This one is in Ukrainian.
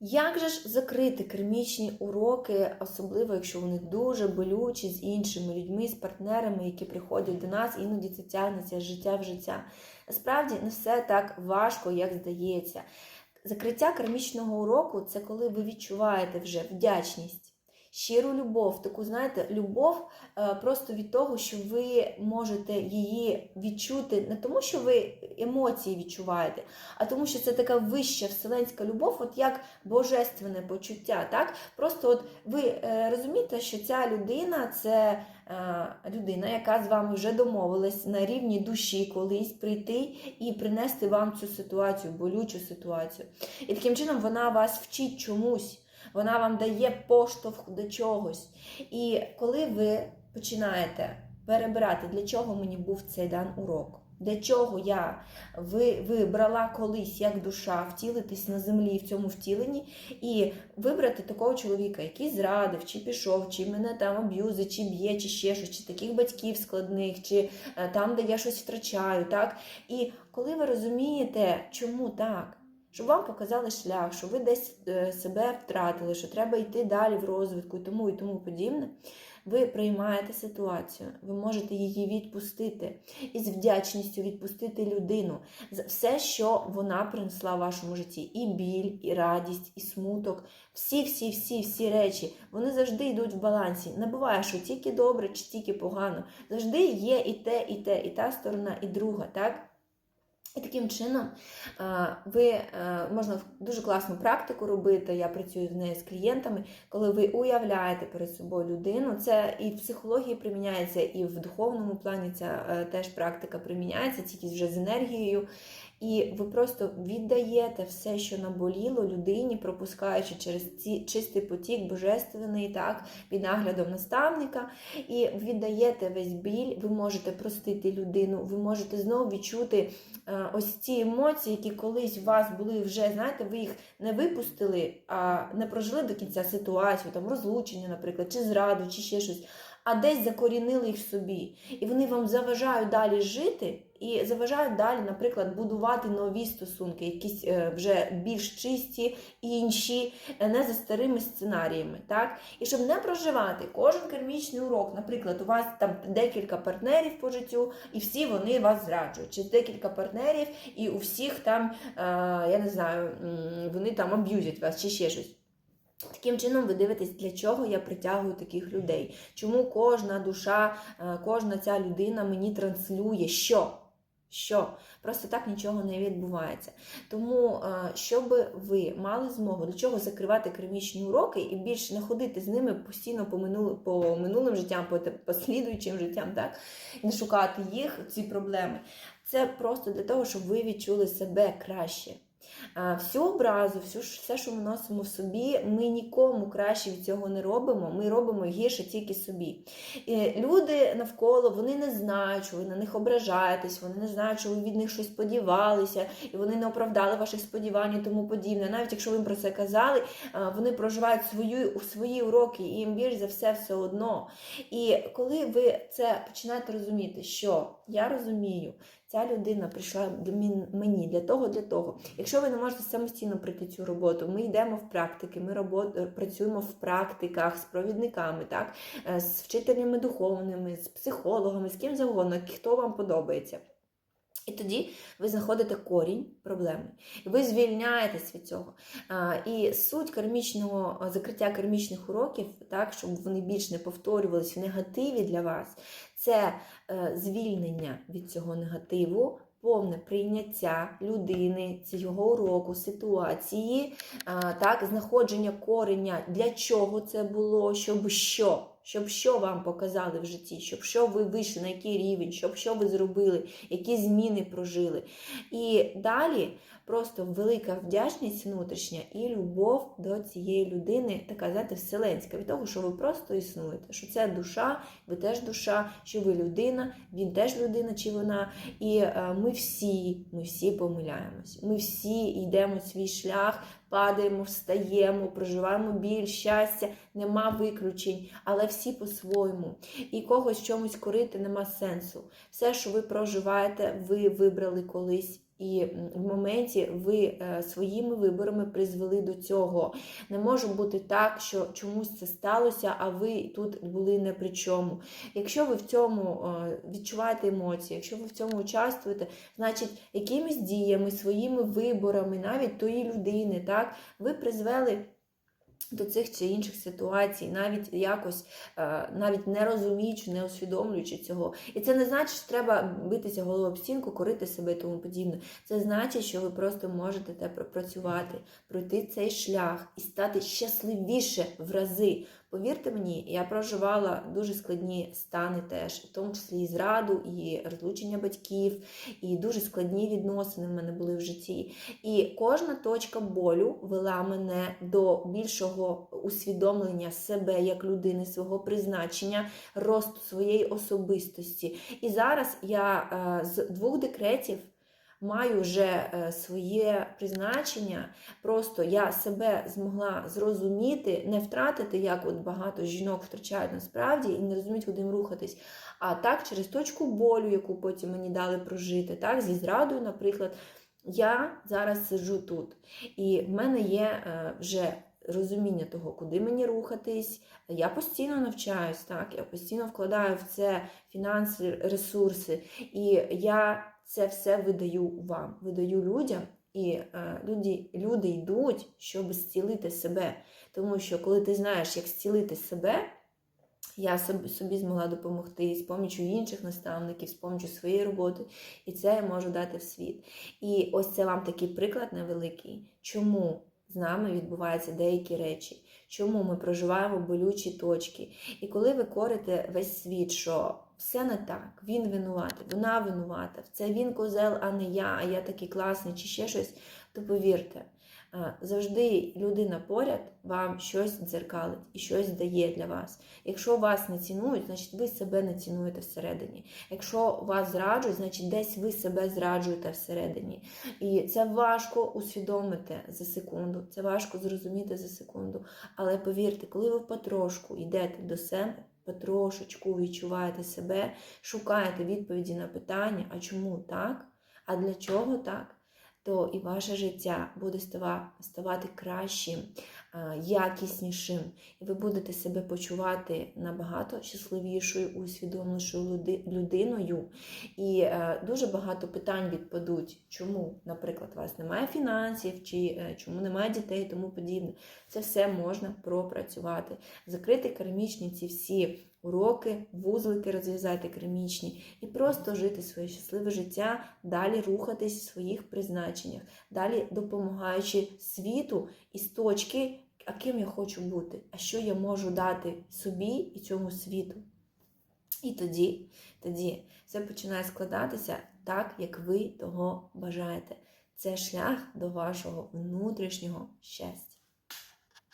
Як же ж закрити кермічні уроки, особливо якщо вони дуже болючі з іншими людьми, з партнерами, які приходять до нас, іноді це тягнеться життя в життя. Насправді не все так важко, як здається. Закриття кермічного уроку це коли ви відчуваєте вже вдячність, щиру любов, таку, знаєте, любов е, просто від того, що ви можете її відчути, не тому, що ви емоції відчуваєте, а тому, що це така вища вселенська любов, от як божественне почуття. Так? Просто от ви е, розумієте, що ця людина це е, людина, яка з вами вже домовилась на рівні душі колись прийти і принести вам цю ситуацію, болючу ситуацію. І таким чином вона вас вчить чомусь. Вона вам дає поштовх до чогось. І коли ви починаєте перебирати, для чого мені був цей дан урок, для чого я ви, вибрала колись як душа втілитись на землі в цьому втіленні, і вибрати такого чоловіка, який зрадив, чи пішов, чи мене там аб'юзить, чи б'є, чи ще щось, чи таких батьків складних, чи е, там, де я щось втрачаю. так? І коли ви розумієте, чому так? Щоб вам показали шлях, що ви десь е, себе втратили, що треба йти далі в розвитку і тому і тому подібне. Ви приймаєте ситуацію, ви можете її відпустити і з вдячністю відпустити людину за все, що вона принесла в вашому житті: і біль, і радість, і смуток. Всі, всі, всі, всі речі вони завжди йдуть в балансі. Не буває, що тільки добре чи тільки погано. Завжди є і те, і те, і та сторона, і друга, так? І таким чином е, ви е, можна дуже класну практику робити. Я працюю з нею з клієнтами, коли ви уявляєте перед собою людину. Це і в психології приміняється, і в духовному плані ця е, теж практика приміняється, тільки вже з енергією. І ви просто віддаєте все, що наболіло людині, пропускаючи через ці чистий потік божественний, так, під наглядом наставника, і віддаєте весь біль, ви можете простити людину, ви можете знову відчути е, ось ці емоції, які колись у вас були вже, знаєте, ви їх не випустили, а не прожили до кінця ситуацію, там розлучення, наприклад, чи зраду, чи ще щось. А десь закорінили їх собі, і вони вам заважають далі жити, і заважають далі, наприклад, будувати нові стосунки, якісь е, вже більш чисті, інші, е, не за старими сценаріями. Так? І щоб не проживати кожен кермічний урок, наприклад, у вас там декілька партнерів по життю, і всі вони вас зраджують. Чи декілька партнерів, і у всіх там, е, я не знаю, вони там аб'юзять вас чи ще щось. Таким чином, ви дивитесь, для чого я притягую таких людей. Чому кожна душа, е, кожна ця людина мені транслює, що? Що? Просто так нічого не відбувається. Тому, е, щоб ви мали змогу для чого закривати кермічні уроки і більше не ходити з ними постійно по, минулим, по минулим життям, по, те- по слідуючим життям, так? і не шукати їх, ці проблеми. Це просто для того, щоб ви відчули себе краще. Всю образу, всю, все, що ми носимо в собі, ми нікому краще від цього не робимо. Ми робимо гірше тільки собі. І люди навколо вони не знають, що ви на них ображаєтесь, вони не знають, що ви від них щось сподівалися, і вони не оправдали ваших сподівань і тому подібне. Навіть якщо ви їм про це казали, вони проживають свою, свої уроки, і їм більш за все все одно. І коли ви це починаєте розуміти, що я розумію, ця людина прийшла до мені для того, для того. Якщо ви не можете самостійно пройти цю роботу, ми йдемо в практики, ми робот, працюємо в практиках з провідниками, так? е, з вчителями духовними, з психологами, з ким завгодно, хто вам подобається. І тоді ви знаходите корінь проблеми, і ви звільняєтесь від цього. І суть кармічного закриття кармічних уроків, так, щоб вони більш не повторювались в негативі для вас, це е, звільнення від цього негативу, повне прийняття людини, цього уроку, ситуації, так, знаходження кореня, для чого це було, щоб що. Щоб що вам показали в житті, щоб що ви вийшли, на який рівень, щоб що ви зробили, які зміни прожили. І далі просто велика вдячність внутрішня і любов до цієї людини, така, знаєте, вселенська, від того, що ви просто існуєте, що це душа, ви теж душа, що ви людина, він теж людина чи вона. І е, ми всі, ми всі помиляємось. Ми всі йдемо свій шлях, падаємо, встаємо, проживаємо біль, щастя, нема виключень, але всі по-своєму. І когось чомусь корити нема сенсу. Все, що ви проживаєте, ви вибрали колись І в моменті ви е, своїми виборами призвели до цього. Не може бути так, що чомусь це сталося, а ви тут були не при чому. Якщо ви в цьому е, відчуваєте емоції, якщо ви в цьому участвуєте, значить якимись діями, своїми виборами, навіть тої людини, так, ви призвели. До цих чи інших ситуацій, навіть якось, е, навіть не розуміючи, не усвідомлюючи цього. І це не значить, що треба битися голову об стінку, корити себе і тому подібне. Це значить, що ви просто можете те пропрацювати, пройти цей шлях і стати щасливіше в рази. Повірте мені, я проживала дуже складні стани теж, в тому числі і зраду, і розлучення батьків, і дуже складні відносини в мене були в житті. І кожна точка болю вела мене до більшого усвідомлення себе як людини, свого призначення, росту своєї особистості. І зараз я е, з двох декретів. Маю вже е, своє призначення, просто я себе змогла зрозуміти, не втратити, як от багато жінок втрачають насправді і не розуміють, куди їм рухатись. А так, через точку болю, яку потім мені дали прожити, так, зі зрадою, наприклад, я зараз сиджу тут. І в мене є е, вже розуміння того, куди мені рухатись. Я постійно навчаюсь, так, я постійно вкладаю в це фінанси, ресурси. І я це все видаю вам, видаю людям. І е, люди, люди йдуть, щоб зцілити себе. Тому що коли ти знаєш, як зцілити себе, я собі, змогла допомогти з помічю інших наставників, з помічю своєї роботи, і це я можу дати в світ. І ось це вам такий приклад невеликий, чому з нами відбуваються деякі речі, чому ми проживаємо болючі точки. І коли ви корите весь світ, що все не так, він винуватий, вона винувата, це він козел, а не я, а я такий класний, чи ще щось, то повірте. е, Завжди людина поряд вам щось дзеркалить і щось дає для вас. Якщо вас не цінують, значить ви себе не цінуєте всередині. Якщо вас зраджують, значить десь ви себе зраджуєте всередині. І це важко усвідомити за секунду, це важко зрозуміти за секунду. Але повірте, коли ви потрошку йдете до себе, потрошечку відчуваєте себе, шукаєте відповіді на питання, а чому так? А для чого так? То і ваше життя буде ставати кращим, е, якіснішим, і ви будете себе почувати набагато щасливішою, усвідомленішою людиною. І е, дуже багато питань відпадуть, чому, наприклад, у вас немає фінансів, чи е, чому немає дітей, і тому подібне. Це все можна пропрацювати, закрити кармічні ці всі уроки, вузлики розв'язати кармічні і просто жити своє щасливе життя, далі рухатись в своїх призначеннях, далі допомагаючи світу із точки, а ким я хочу бути, а що я можу дати собі і цьому світу. І тоді, тоді все починає складатися так, як ви того бажаєте. Це шлях до вашого внутрішнього щастя.